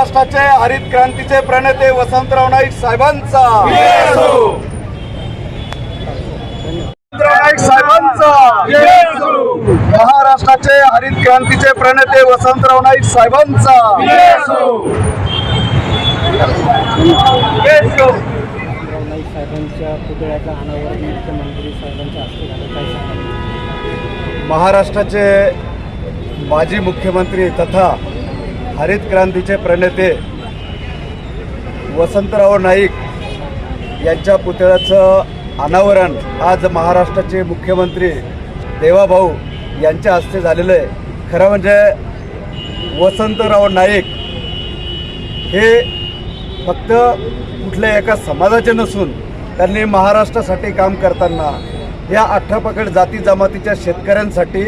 महाराष्ट्राचे हरित क्रांतीचे प्रणेते वसंतराव नाईक साहेबांचा. वसंतराव नाईक साहेबांचा. महाराष्ट्राचे हरित क्रांतीचे प्रणेते वसंतराव नाईक साहेबांचा. राव नाईक साहेबांच्या पुतळ्याचा अनावरण मुख्यमंत्री साहेबांच्या हस्ते झालं. काय सांगाल? महाराष्ट्राचे माजी मुख्यमंत्री तथा हरित क्रांतीचे प्रणेते वसंतराव नाईक यांच्या पुतळ्याचं अनावरण आज महाराष्ट्राचे मुख्यमंत्री देवाभाऊ यांच्या हस्ते झालेलं आहे. खरं म्हणजे वसंतराव नाईक हे फक्त कुठल्या एका समाजाचे नसून त्यांनी महाराष्ट्रासाठी काम करताना या अठ्ठापकड जाती जमातीच्या शेतकऱ्यांसाठी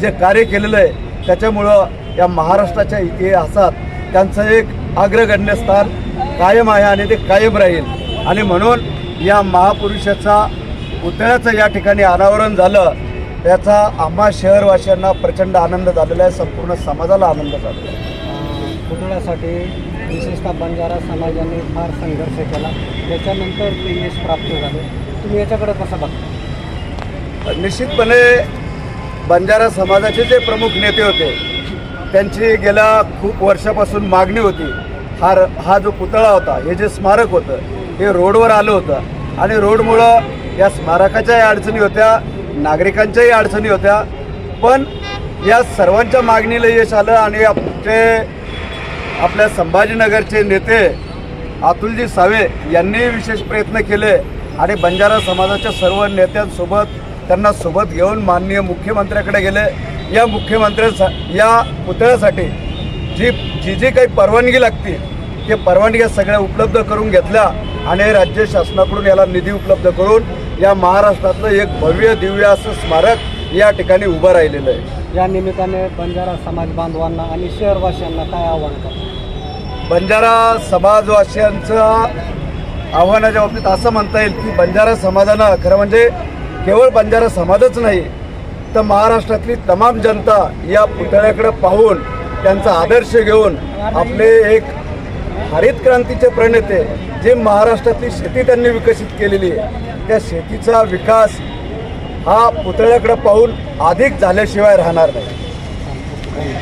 जे कार्य केलेलं आहे त्याच्यामुळं या महाराष्ट्राच्या इतिहासात त्यांचं एक अग्रगण्य स्थान कायम आहे आणि ते कायम राहील. आणि म्हणून या महापुरुषाचा पुतळ्याचं या ठिकाणी अनावरण झालं त्याचा आम्हा शहरवासियांना प्रचंड आनंद झालेला आहे संपूर्ण समाजाला आनंद झालेला आहे. पुतळ्यासाठी विशेषतः बंजारा समाजाने फार संघर्ष केला. त्याच्यानंतर ते यश प्राप्त झाले. तुम्ही याच्याकडे कसं बघता? निश्चितपणे बंजारा समाजाचे जे प्रमुख नेते होते त्यांची गेल्या खूप वर्षापासून मागणी होती. हा हा जो पुतळा होता हे जे स्मारक होतं हे रोडवर आलं होतं. आणि रोडमुळं या स्मारकाच्याही अडचणी होत्या नागरिकांच्याही अडचणी होत्या. पण या सर्वांच्या मागणीला यश आलं आणि आपले आपल्या संभाजीनगरचे नेते अतुलजी सावे यांनी विशेष प्रयत्न केले आणि बंजारा समाजाच्या सर्व नेत्यांसोबत त्यांना सोबत घेऊन माननीय मुख्यमंत्र्याकडे गेले. या मुख्यमंत्र्यांसा या पुतळ्यासाठी जी जी जी काही परवानगी लागते ते परवानग्या सगळ्या उपलब्ध करून घेतल्या आणि राज्य शासनाकडून याला निधी उपलब्ध करून या महाराष्ट्रातलं एक भव्य दिव्य असं स्मारक या ठिकाणी उभं राहिलेलं आहे. या निमित्ताने बंजारा समाज बांधवांना आणि शहरवासियांना काय आव्हान बंजारा समाजवासियांचं आव्हानाच्या बाबतीत असं म्हणता येईल की बंजारा समाजानं खरं म्हणजे केवळ बंजारा समाजच नाही तर महाराष्ट्रातली तमाम जनता या पुतळ्याकडे पाहून त्यांचा आदर्श घेऊन आपले एक हरित क्रांतीचे प्रणेते जे महाराष्ट्रातली शेती त्यांनी विकसित केलेली आहे त्या शेतीचा विकास हा पुतळ्याकडे पाहून अधिक झाल्याशिवाय राहणार नाही.